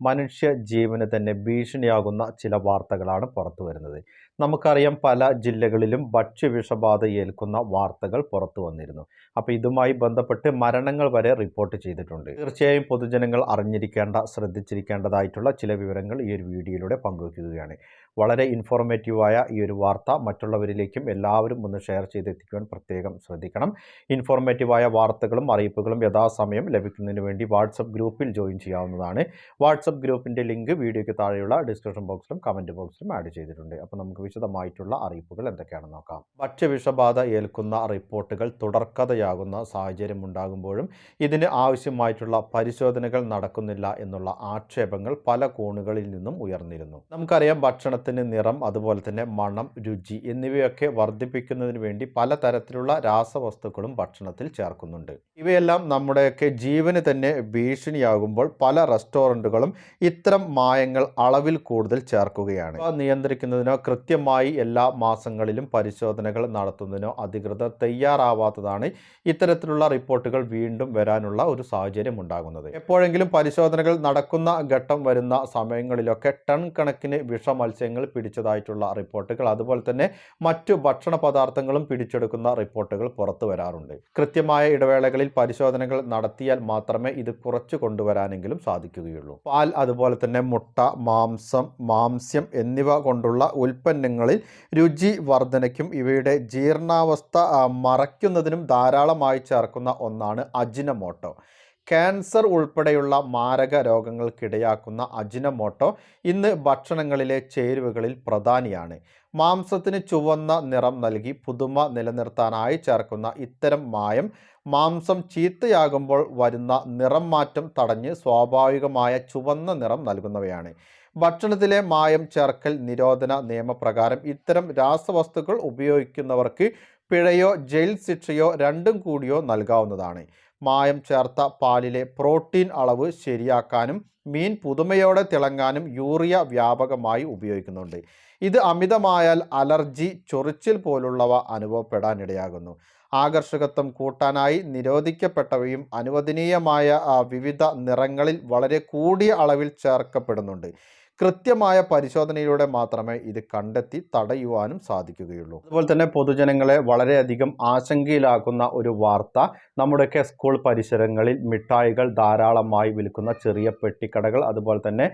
മനുഷ്യ ജീവന് തന്നെ ഭീഷണിയാകുന്ന ചില വാർത്തകളാണ് പുറത്തു വരുന്നത്. നമുക്കറിയാം പല ജില്ലകളിലും ഭക്ഷ്യവിഷബാധ ഏൽക്കുന്ന വാർത്തകൾ പുറത്തു വന്നിരുന്നു. അപ്പോൾ ഇതുമായി ബന്ധപ്പെട്ട് മരണങ്ങൾ വരെ റിപ്പോർട്ട് ചെയ്തിട്ടുണ്ട്. തീർച്ചയായും പൊതുജനങ്ങൾ അറിഞ്ഞിരിക്കേണ്ട ശ്രദ്ധിച്ചിരിക്കേണ്ടതായിട്ടുള്ള ചില വിവരങ്ങൾ ഈ ഒരു വീഡിയോയിലൂടെ പങ്കുവയ്ക്കുകയാണ്. വളരെ ഇൻഫോർമേറ്റീവായ ഈ ഒരു വാർത്ത മറ്റുള്ളവരിലേക്കും എല്ലാവരും ഒന്ന് ഷെയർ ചെയ്തെത്തിക്കുവാൻ പ്രത്യേകം ശ്രദ്ധിക്കണം. ഇൻഫോർമേറ്റീവായ വാർത്തകളും അറിയിപ്പുകളും യഥാസമയം ലഭിക്കുന്നതിന് വേണ്ടി വാട്സപ്പ് ഗ്രൂപ്പിൽ ജോയിൻ ചെയ്യാവുന്നതാണ്. ഗ്രൂപ്പിന്റെ ലിങ്ക് വീഡിയോയ്ക്ക് താഴെയുള്ള ഡിസ്ക്രിപ്ഷൻ ബോക്സിലും കമന്റ് ബോക്സിലും ആഡ് ചെയ്തിട്ടുണ്ട്. അപ്പോൾ നമുക്ക് വിശദമായിട്ടുള്ള അറിയിപ്പുകൾ എന്തൊക്കെയാണെന്ന് നോക്കാം. ഭക്ഷ്യവിഷബാധ ഏൽക്കുന്ന റിപ്പോർട്ടുകൾ തുടർക്കഥയാകുന്ന സാഹചര്യം ഉണ്ടാകുമ്പോഴും ഇതിന് ആവശ്യമായിട്ടുള്ള പരിശോധനകൾ നടക്കുന്നില്ല എന്നുള്ള ആക്ഷേപങ്ങൾ പല കോണുകളിൽ നിന്നും ഉയർന്നിരുന്നു. നമുക്കറിയാം ഭക്ഷണത്തിന് നിറം അതുപോലെ തന്നെ മണം രുചി എന്നിവയൊക്കെ വർദ്ധിപ്പിക്കുന്നതിന് വേണ്ടി പലതരത്തിലുള്ള രാസവസ്തുക്കളും ഭക്ഷണത്തിൽ ചേർക്കുന്നുണ്ട്. ഇവയെല്ലാം നമ്മുടെയൊക്കെ ജീവന് തന്നെ ഭീഷണിയാകുമ്പോൾ പല റെസ്റ്റോറന്റുകളും ഇത്തരം മായങ്ങൾ അളവിൽ കൂടുതൽ ചേർക്കുകയാണ്. നിയന്ത്രിക്കുന്നതിനോ കൃത്യമായി എല്ലാ മാസങ്ങളിലും പരിശോധനകൾ നടത്തുന്നതിനോ അധികൃതർ തയ്യാറാവാത്തതാണ് ഇത്തരത്തിലുള്ള റിപ്പോർട്ടുകൾ വീണ്ടും വരാനുള്ള ഒരു സാഹചര്യം ഉണ്ടാകുന്നത്. എപ്പോഴെങ്കിലും പരിശോധനകൾ നടക്കുന്ന ഘട്ടം വരുന്ന സമയങ്ങളിലൊക്കെ ടൺ കണക്കിന് വിഷമത്സ്യങ്ങൾ പിടിച്ചതായിട്ടുള്ള റിപ്പോർട്ടുകൾ അതുപോലെ തന്നെ മറ്റു ഭക്ഷണ പദാർത്ഥങ്ങളും പിടിച്ചെടുക്കുന്ന റിപ്പോർട്ടുകൾ പുറത്തു വരാറുണ്ട്. കൃത്യമായ ഇടവേളകളിൽ പരിശോധനകൾ നടത്തിയാൽ മാത്രമേ ഇത് കുറച്ചു കൊണ്ടുവരാനെങ്കിലും സാധിക്കുകയുള്ളൂ. പാൽ അതുപോലെ തന്നെ മുട്ട മാംസം മാംസ്യം എന്നിവ കൊണ്ടുള്ള ഉൽപ്പന്നങ്ങളിൽ രുചി വർധനയ്ക്കും ഇവയുടെ ജീർണാവസ്ഥ മറയ്ക്കുന്നതിനും ധാരാളമായി ചേർക്കുന്ന ഒന്നാണ് അജിനമോട്ടോ. ക്യാൻസർ ഉൾപ്പെടെയുള്ള മാരക രോഗങ്ങൾക്കിടയാക്കുന്ന അജിനമോട്ടോ ഇന്ന് ഭക്ഷണങ്ങളിലെ ചേരുവകളിൽ പ്രധാനിയാണ്. മാംസത്തിന് ചുവന്ന നിറം നൽകി പുതുമ നിലനിർത്താനായി ചേർക്കുന്ന ഇത്തരം മായം മാംസം ചീത്തയാകുമ്പോൾ വരുന്ന നിറം മാറ്റം തടഞ്ഞ് സ്വാഭാവികമായ ചുവന്ന നിറം നൽകുന്നവയാണ്. ഭക്ഷണത്തിലെ മായം ചേർക്കൽ നിരോധന നിയമപ്രകാരം ഇത്തരം രാസവസ്തുക്കൾ ഉപയോഗിക്കുന്നവർക്ക് പിഴയോ ജയിൽ ശിക്ഷയോ രണ്ടും കൂടിയോ നൽകാവുന്നതാണ്. മായം ചേർത്ത പാലിലെ പ്രോട്ടീൻ അളവ് ശരിയാക്കാനും മീൻ പുതുമയോടെ തിളങ്ങാനും യൂറിയ വ്യാപകമായി ഉപയോഗിക്കുന്നുണ്ട്. ഇത് അമിതമായാൽ അലർജി ചൊറിച്ചിൽ പോലുള്ളവ അനുഭവപ്പെടാനിടയാകുന്നു. ആകർഷകത്വം കൂട്ടാനായി നിരോധിക്കപ്പെട്ടവയും അനുവദനീയമായ വിവിധ നിറങ്ങളിൽ വളരെ കൂടിയ അളവിൽ ചേർക്കപ്പെടുന്നുണ്ട്. കൃത്യമായ പരിശോധനയിലൂടെ മാത്രമേ ഇത് കണ്ടെത്തി തടയുവാനും സാധിക്കുകയുള്ളൂ. അതുപോലെ തന്നെ പൊതുജനങ്ങളെ വളരെയധികം ആശങ്കയിലാക്കുന്ന ഒരു വാർത്ത നമ്മുടെയൊക്കെ സ്കൂൾ പരിസരങ്ങളിൽ മിഠായികൾ ധാരാളമായി വിൽക്കുന്ന ചെറിയ പെട്ടിക്കടകൾ അതുപോലെ തന്നെ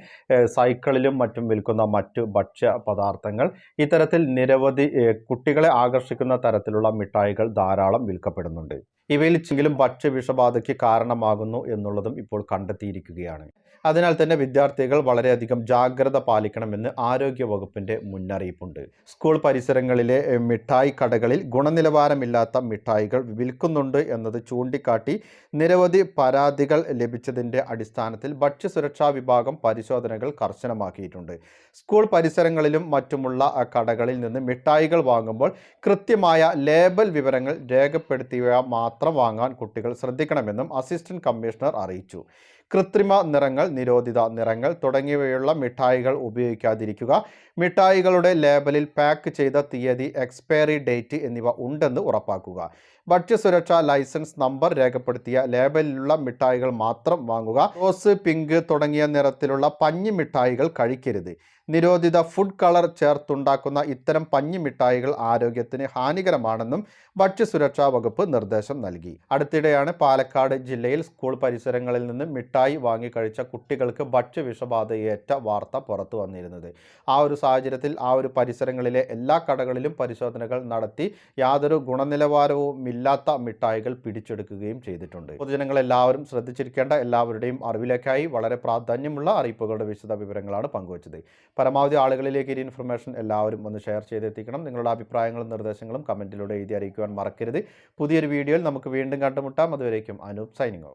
സൈക്കിളിലും മറ്റും വിൽക്കുന്ന മറ്റ് ഭക്ഷ്യ പദാർത്ഥങ്ങൾ ഇത്തരത്തിൽ നിരവധി കുട്ടികളെ ആകർഷിക്കുന്ന തരത്തിലുള്ള മിഠായികൾ ധാരാളം വിൽക്കപ്പെടുന്നുണ്ട്. ഇവയിൽ ചെങ്കിലും ഭക്ഷ്യവിഷബാധയ്ക്ക് കാരണമാകുന്നു എന്നുള്ളതും ഇപ്പോൾ കണ്ടെത്തിയിരിക്കുകയാണ്. അതിനാൽ തന്നെ വിദ്യാർത്ഥികൾ വളരെയധികം ജാഗ്രത പാലിക്കണമെന്ന് ആരോഗ്യ വകുപ്പിന്റെ മുന്നറിയിപ്പുണ്ട്. സ്കൂൾ പരിസരങ്ങളിലെ മിഠായി കടകളിൽ ഗുണനിലവാരമില്ലാത്ത മിഠായികൾ വിൽക്കുന്നുണ്ട് എന്നത് ചൂണ്ടിക്കാട്ടി നിരവധി പരാതികൾ ലഭിച്ചതിന്റെ അടിസ്ഥാനത്തിൽ ഭക്ഷ്യസുരക്ഷാ വിഭാഗം പരിശോധനകൾ കർശനമാക്കിയിട്ടുണ്ട്. സ്കൂൾ പരിസരങ്ങളിലും മറ്റുമുള്ള കടകളിൽ നിന്ന് മിഠായികൾ വാങ്ങുമ്പോൾ കൃത്യമായ ലേബൽ വിവരങ്ങൾ രേഖപ്പെടുത്തിയ മാത്രം വാങ്ങാൻ കുട്ടികൾ ശ്രദ്ധിക്കണമെന്നും അസിസ്റ്റന്റ് കമ്മീഷണർ അറിയിച്ചു. കൃത്രിമ നിറങ്ങൾ നിരോധിത നിറങ്ങൾ തുടങ്ങിയവയുള്ള മിഠായികൾ ഉപയോഗിക്കാതിരിക്കുക മിഠായികളുടെ ലേബലിൽ പാക്ക് ചെയ്ത തീയതി എക്സ്പയറി ഡേറ്റ് എന്നിവ ഉണ്ടെന്ന് ഉറപ്പാക്കുക. ഭക്ഷ്യസുരക്ഷാ ലൈസൻസ് നമ്പർ രേഖപ്പെടുത്തിയ ലേബലിലുള്ള മിഠായികൾ മാത്രം വാങ്ങുക റോസ് പിങ്ക് തുടങ്ങിയ നിറത്തിലുള്ള പഞ്ഞി മിഠായികൾ കഴിക്കരുത്. നിരോധിത ഫുഡ് കളർ ചേർത്തുണ്ടാക്കുന്ന ഇത്തരം പഞ്ഞി മിഠായികൾ ആരോഗ്യത്തിന് ഹാനികരമാണെന്നും ഭക്ഷ്യസുരക്ഷാ വകുപ്പ് നിർദ്ദേശം നൽകി. അടുത്തിടെയാണ് പാലക്കാട് ജില്ലയിൽ സ്കൂൾ പരിസരങ്ങളിൽ നിന്ന് മിഠായി വാങ്ങിക്കഴിച്ച കുട്ടികൾക്ക് ഭക്ഷ്യവിഷബാധയേറ്റ വാർത്ത പുറത്തു വന്നിരുന്നത്. ആ ഒരു സാഹചര്യത്തിൽ ആ ഒരു പരിസരങ്ങളിലെ എല്ലാ കടകളിലും പരിശോധനകൾ നടത്തി യാതൊരു ഗുണനിലവാരവും ഇല്ലാത്ത മിഠായികൾ പിടിച്ചെടുക്കുകയും ചെയ്തിട്ടുണ്ട്. പൊതുജനങ്ങൾ എല്ലാവരും ശ്രദ്ധിച്ചിരിക്കേണ്ട എല്ലാവരുടെയും അറിവിലേക്കായി വളരെ പ്രാധാന്യമുള്ള അറിയിപ്പുകളുടെ വിശദ വിവരങ്ങളാണ് പങ്കുവച്ചത്. പരമാവധി ആളുകളിലേക്ക് ഈ ഇൻഫർമേഷൻ എല്ലാവരും ഒന്ന് ഷെയർ ചെയ്തെത്തിക്കണം. നിങ്ങളുടെ അഭിപ്രായങ്ങളും നിർദ്ദേശങ്ങളും കമന്റിലൂടെ എഴുതി അറിയിക്കുവാൻ മറക്കരുത്. പുതിയൊരു വീഡിയോയിൽ നമുക്ക് വീണ്ടും കണ്ടുമുട്ടാം. അതുവരേക്കും അനൂപ് സൈനിങ് ഓഫ്.